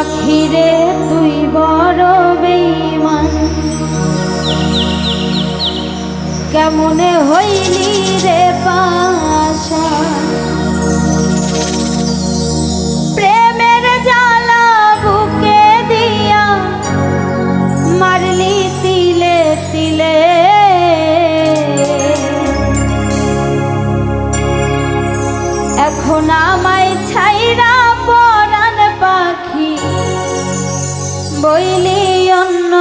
পাখিরে তুই বড় বেইমান কেমনে হইলি রে পা ছিলে অন্য